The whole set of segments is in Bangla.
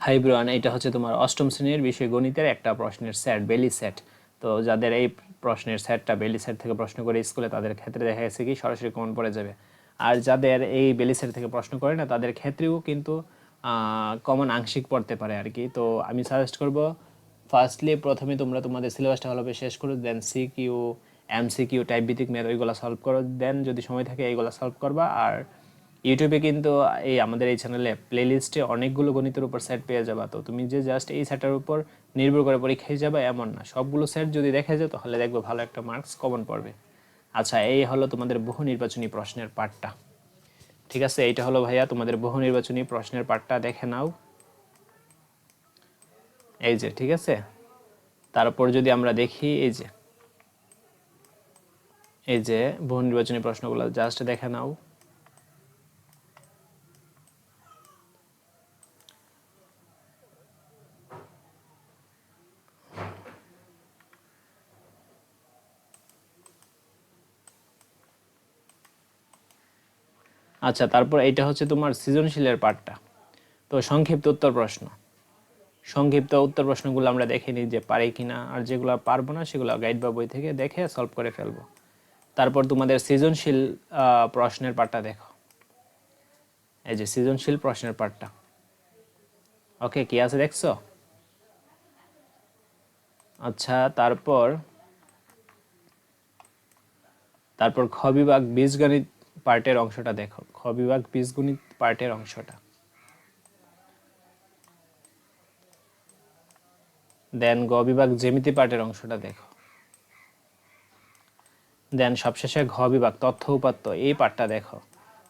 হাই ব্রান এটা হচ্ছে তোমার অষ্টম শ্রেণির বিষয় গণিতের একটা প্রশ্নের সেট বেলি সেট তো যাদের এই প্রশ্নের সেটটা বেলি সেট থেকে প্রশ্ন করে স্কুলে তাদের ক্ষেত্রে দেখা গেছে কি সরাসরি কমন পড়ে যাবে। আর যাদের এই বেলি সেট থেকে প্রশ্ন করে না, তাদের ক্ষেত্রেও কিন্তু কমন আংশিক পড়তে পারে আর কি। তো আমি সাজেস্ট করব ফার্স্টলি প্রথমে তোমরা তোমাদের সিলেবাসটা ভালোভাবে শেষ করো then C Q M C Q type ভিত্তিক ম্যাথ ওইগুলো সলভ করো। দেন যদি সময় থাকে, এইগুলো সলভ করবা। আর ইউটিউবে কিন্তু, এই আমাদের এই চ্যানেলে প্লেলিস্টে অনেকগুলো গণিতের উপর সেট পেয়ে যাবা। তো তুমি যে জাস্ট এই সেটের উপর নির্ভর করে পরীক্ষায় যাবে, এমন না। সবগুলো সেট যদি দেখে যাও তাহলে দেখবে ভালো একটা মার্কস কমন পড়বে। আচ্ছা এই হলো তোমাদের বহু নির্বাচনী প্রশ্নের পার্টটা ঠিক আছে, এইটা হলো ভাইয়া তোমাদের বহু নির্বাচনী প্রশ্নের পার্টটা দেখে নাও। এই যে, ঠিক আছে? তারপর যদি আমরা দেখি, এই যে এই যে বহু নির্বাচনী প্রশ্নগুলো জাস্ট দেখে নাও। আচ্ছা তারপর এটা হচ্ছে তোমার সৃজনশীলের পার্টটা তো সংক্ষিপ্ত উত্তর প্রশ্ন। সংক্ষিপ্ত উত্তর প্রশ্নগুলো আমরা দেখে নিই যে পারি কিনা, আর যেগুলো পারব না সেগুলো গাইড বা বই থেকে দেখে সলভ করে ফেলব। তারপর তোমাদের সৃজনশীল প্রশ্নের পার্টটা দেখো। এই যে সৃজনশীল প্রশ্নের পার্টটা ওকে কি আছে দেখছ? আচ্ছা তারপর তারপর খ বিভাগ বীজগণিত পার্টের অংশটা দেখো। খ বিভাগ বীজগণিত পার্টের অংশটা। দেন গ বিভাগ জ্যামিতি পার্টের অংশটা দেখো। দেন সবশেষে ঘ বিভাগ তথ্য উপাত্ত, এই পার্টটা দেখো।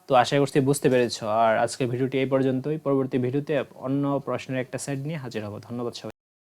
তো আশা করছি বুঝতে পেরেছ। আর আজকে ভিডিওটি এই পর্যন্তই। পরবর্তী ভিডিওতে অন্য প্রশ্নের একটা সেট নিয়ে হাজির হব। ধন্যবাদ সবাই